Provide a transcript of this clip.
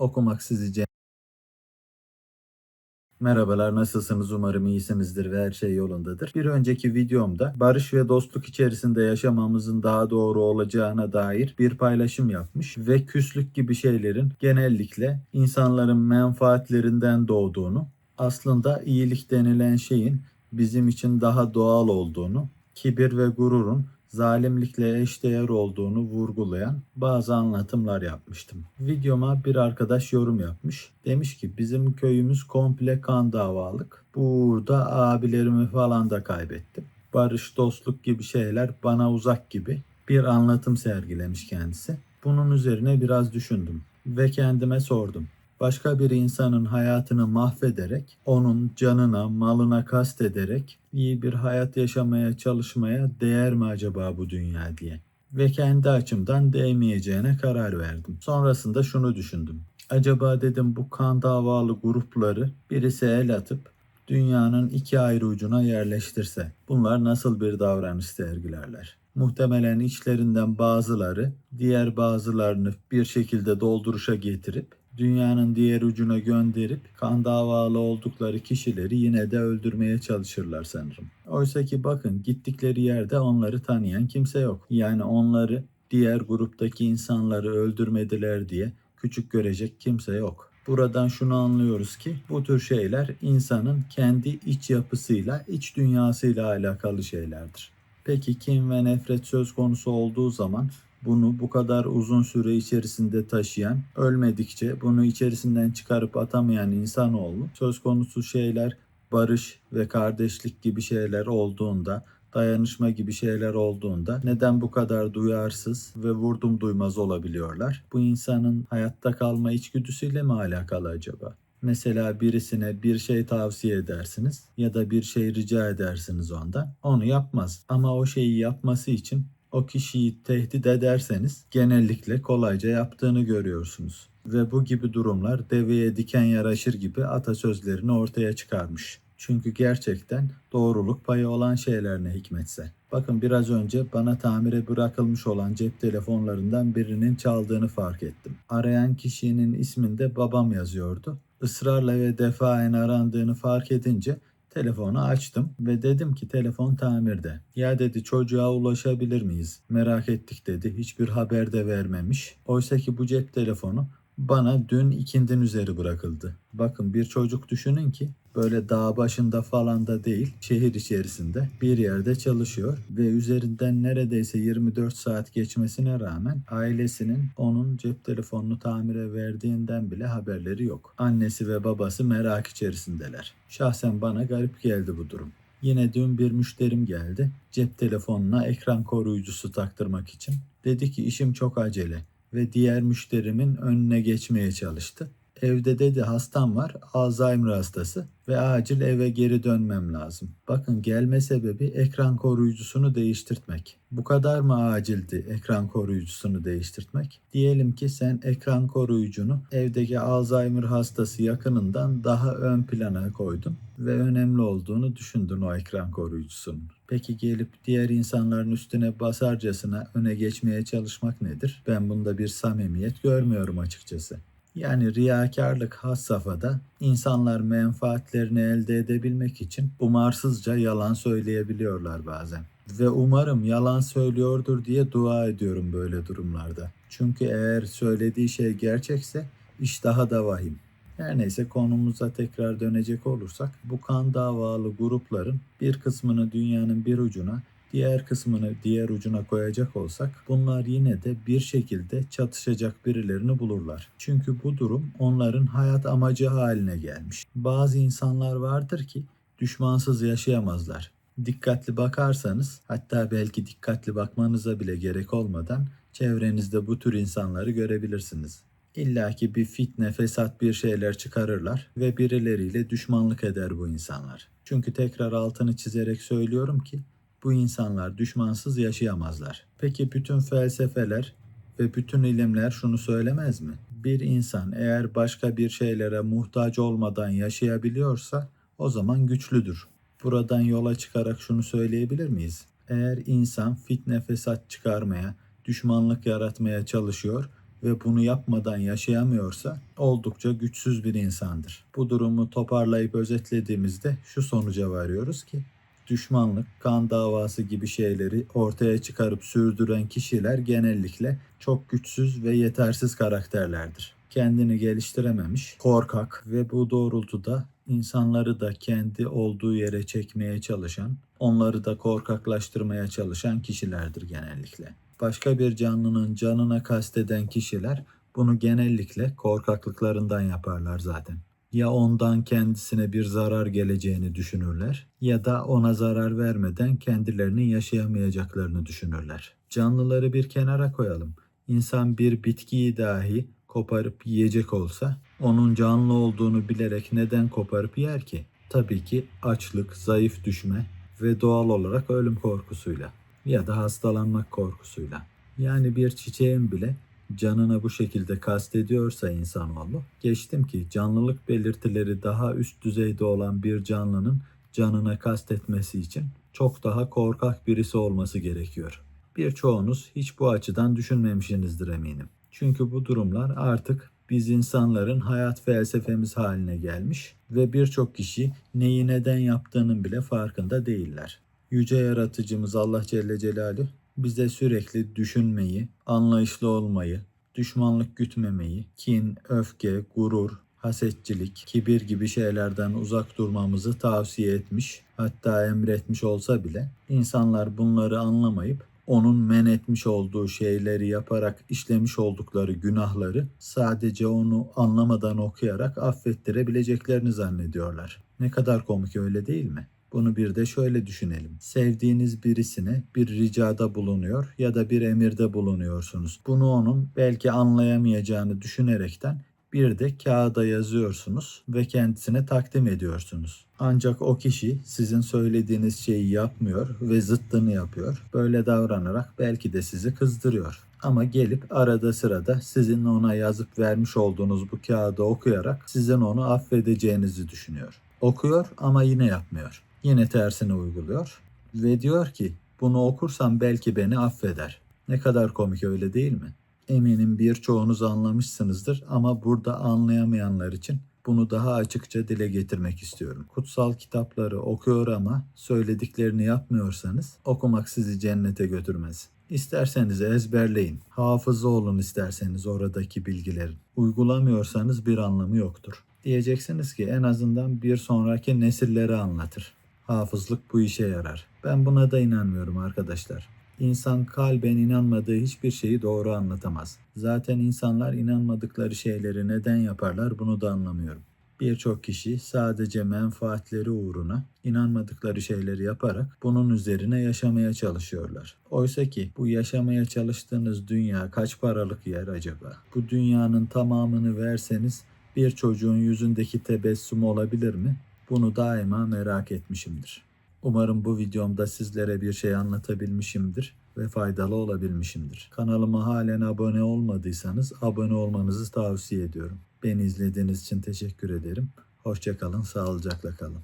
okumak sizi Merhabalar nasılsınız umarım iyisinizdir ve her şey yolundadır. Bir önceki videomda barış ve dostluk içerisinde yaşamamızın daha doğru olacağına dair bir paylaşım yapmış ve küslük gibi şeylerin genellikle insanların menfaatlerinden doğduğunu, aslında iyilik denilen şeyin bizim için daha doğal olduğunu, kibir ve gururun zalimlikle eşdeğer olduğunu vurgulayan bazı anlatımlar yapmıştım. Videoma bir arkadaş yorum yapmış. Demiş ki bizim köyümüz komple kan davalık. Burada abilerimi falan da kaybettim. Barış, dostluk gibi şeyler bana uzak gibi bir anlatım sergilemiş kendisi. Bunun üzerine biraz düşündüm ve kendime sordum başka bir insanın hayatını mahvederek, onun canına, malına kast ederek iyi bir hayat yaşamaya çalışmaya değer mi acaba bu dünya diye. Ve kendi açımdan değmeyeceğine karar verdim. Sonrasında şunu düşündüm. Acaba dedim bu kan davalı grupları birisi el atıp dünyanın iki ayrı ucuna yerleştirse bunlar nasıl bir davranış sergilerler? Muhtemelen içlerinden bazıları diğer bazılarını bir şekilde dolduruşa getirip dünyanın diğer ucuna gönderip kan davalı oldukları kişileri yine de öldürmeye çalışırlar sanırım. Oysa ki bakın gittikleri yerde onları tanıyan kimse yok. Yani onları diğer gruptaki insanları öldürmediler diye küçük görecek kimse yok. Buradan şunu anlıyoruz ki bu tür şeyler insanın kendi iç yapısıyla, iç dünyasıyla alakalı şeylerdir. Peki kin ve nefret söz konusu olduğu zaman bunu bu kadar uzun süre içerisinde taşıyan, ölmedikçe bunu içerisinden çıkarıp atamayan insanoğlu söz konusu şeyler barış ve kardeşlik gibi şeyler olduğunda dayanışma gibi şeyler olduğunda neden bu kadar duyarsız ve vurdum duymaz olabiliyorlar? Bu insanın hayatta kalma içgüdüsüyle mi alakalı acaba? Mesela birisine bir şey tavsiye edersiniz ya da bir şey rica edersiniz ondan. Onu yapmaz ama o şeyi yapması için o kişiyi tehdit ederseniz genellikle kolayca yaptığını görüyorsunuz. Ve bu gibi durumlar deveye diken yaraşır gibi atasözlerini ortaya çıkarmış. Çünkü gerçekten doğruluk payı olan şeyler ne hikmetse. Bakın biraz önce bana tamire bırakılmış olan cep telefonlarından birinin çaldığını fark ettim. Arayan kişinin isminde babam yazıyordu. Israrla ve defaen arandığını fark edince Telefonu açtım ve dedim ki telefon tamirde. Ya dedi çocuğa ulaşabilir miyiz? Merak ettik dedi. Hiçbir haber de vermemiş. Oysa ki bu cep telefonu bana dün ikindin üzeri bırakıldı. Bakın bir çocuk düşünün ki böyle dağ başında falan da değil, şehir içerisinde bir yerde çalışıyor ve üzerinden neredeyse 24 saat geçmesine rağmen ailesinin onun cep telefonunu tamire verdiğinden bile haberleri yok. Annesi ve babası merak içerisindeler. Şahsen bana garip geldi bu durum. Yine dün bir müşterim geldi. Cep telefonuna ekran koruyucusu taktırmak için. Dedi ki işim çok acele ve diğer müşterimin önüne geçmeye çalıştı. Evde dedi hastam var, Alzheimer hastası ve acil eve geri dönmem lazım. Bakın gelme sebebi ekran koruyucusunu değiştirtmek. Bu kadar mı acildi ekran koruyucusunu değiştirtmek? Diyelim ki sen ekran koruyucunu evdeki Alzheimer hastası yakınından daha ön plana koydun ve önemli olduğunu düşündün o ekran koruyucusunun. Peki gelip diğer insanların üstüne basarcasına öne geçmeye çalışmak nedir? Ben bunda bir samimiyet görmüyorum açıkçası. Yani riyakarlık has safhada insanlar menfaatlerini elde edebilmek için umarsızca yalan söyleyebiliyorlar bazen. Ve umarım yalan söylüyordur diye dua ediyorum böyle durumlarda. Çünkü eğer söylediği şey gerçekse iş daha da vahim. Her neyse konumuza tekrar dönecek olursak bu kan davalı grupların bir kısmını dünyanın bir ucuna diğer kısmını diğer ucuna koyacak olsak bunlar yine de bir şekilde çatışacak birilerini bulurlar. Çünkü bu durum onların hayat amacı haline gelmiş. Bazı insanlar vardır ki düşmansız yaşayamazlar. Dikkatli bakarsanız hatta belki dikkatli bakmanıza bile gerek olmadan çevrenizde bu tür insanları görebilirsiniz. İlla ki bir fitne, fesat bir şeyler çıkarırlar ve birileriyle düşmanlık eder bu insanlar. Çünkü tekrar altını çizerek söylüyorum ki bu insanlar düşmansız yaşayamazlar. Peki bütün felsefeler ve bütün ilimler şunu söylemez mi? Bir insan eğer başka bir şeylere muhtaç olmadan yaşayabiliyorsa o zaman güçlüdür. Buradan yola çıkarak şunu söyleyebilir miyiz? Eğer insan fitne fesat çıkarmaya, düşmanlık yaratmaya çalışıyor ve bunu yapmadan yaşayamıyorsa oldukça güçsüz bir insandır. Bu durumu toparlayıp özetlediğimizde şu sonuca varıyoruz ki düşmanlık, kan davası gibi şeyleri ortaya çıkarıp sürdüren kişiler genellikle çok güçsüz ve yetersiz karakterlerdir. Kendini geliştirememiş, korkak ve bu doğrultuda insanları da kendi olduğu yere çekmeye çalışan, onları da korkaklaştırmaya çalışan kişilerdir genellikle. Başka bir canlının canına kasteden kişiler bunu genellikle korkaklıklarından yaparlar zaten ya ondan kendisine bir zarar geleceğini düşünürler ya da ona zarar vermeden kendilerinin yaşayamayacaklarını düşünürler. Canlıları bir kenara koyalım. İnsan bir bitkiyi dahi koparıp yiyecek olsa onun canlı olduğunu bilerek neden koparıp yer ki? Tabii ki açlık, zayıf düşme ve doğal olarak ölüm korkusuyla ya da hastalanmak korkusuyla. Yani bir çiçeğin bile canına bu şekilde kastediyorsa insanoğlu, geçtim ki canlılık belirtileri daha üst düzeyde olan bir canlının canına kastetmesi için çok daha korkak birisi olması gerekiyor. Birçoğunuz hiç bu açıdan düşünmemişsinizdir eminim. Çünkü bu durumlar artık biz insanların hayat felsefemiz haline gelmiş ve birçok kişi neyi neden yaptığının bile farkında değiller. Yüce yaratıcımız Allah Celle Celaluhu bize sürekli düşünmeyi, anlayışlı olmayı, düşmanlık gütmemeyi, kin, öfke, gurur, hasetçilik, kibir gibi şeylerden uzak durmamızı tavsiye etmiş, hatta emretmiş olsa bile insanlar bunları anlamayıp onun men etmiş olduğu şeyleri yaparak işlemiş oldukları günahları sadece onu anlamadan okuyarak affettirebileceklerini zannediyorlar. Ne kadar komik öyle değil mi? Bunu bir de şöyle düşünelim. Sevdiğiniz birisine bir ricada bulunuyor ya da bir emirde bulunuyorsunuz. Bunu onun belki anlayamayacağını düşünerekten bir de kağıda yazıyorsunuz ve kendisine takdim ediyorsunuz. Ancak o kişi sizin söylediğiniz şeyi yapmıyor ve zıttını yapıyor. Böyle davranarak belki de sizi kızdırıyor. Ama gelip arada sırada sizin ona yazıp vermiş olduğunuz bu kağıdı okuyarak sizin onu affedeceğinizi düşünüyor. Okuyor ama yine yapmıyor. Yine tersini uyguluyor ve diyor ki bunu okursam belki beni affeder. Ne kadar komik öyle değil mi? Eminim birçoğunuz anlamışsınızdır ama burada anlayamayanlar için bunu daha açıkça dile getirmek istiyorum. Kutsal kitapları okuyor ama söylediklerini yapmıyorsanız okumak sizi cennete götürmez. İsterseniz ezberleyin. Hafıza olun isterseniz oradaki bilgilerin. Uygulamıyorsanız bir anlamı yoktur. Diyeceksiniz ki en azından bir sonraki nesillere anlatır. Hafızlık bu işe yarar. Ben buna da inanmıyorum arkadaşlar. İnsan kalben inanmadığı hiçbir şeyi doğru anlatamaz. Zaten insanlar inanmadıkları şeyleri neden yaparlar bunu da anlamıyorum. Birçok kişi sadece menfaatleri uğruna inanmadıkları şeyleri yaparak bunun üzerine yaşamaya çalışıyorlar. Oysa ki bu yaşamaya çalıştığınız dünya kaç paralık yer acaba? Bu dünyanın tamamını verseniz bir çocuğun yüzündeki tebessüm olabilir mi? Bunu daima merak etmişimdir. Umarım bu videomda sizlere bir şey anlatabilmişimdir ve faydalı olabilmişimdir. Kanalıma halen abone olmadıysanız abone olmanızı tavsiye ediyorum. Beni izlediğiniz için teşekkür ederim. Hoşçakalın, sağlıcakla kalın.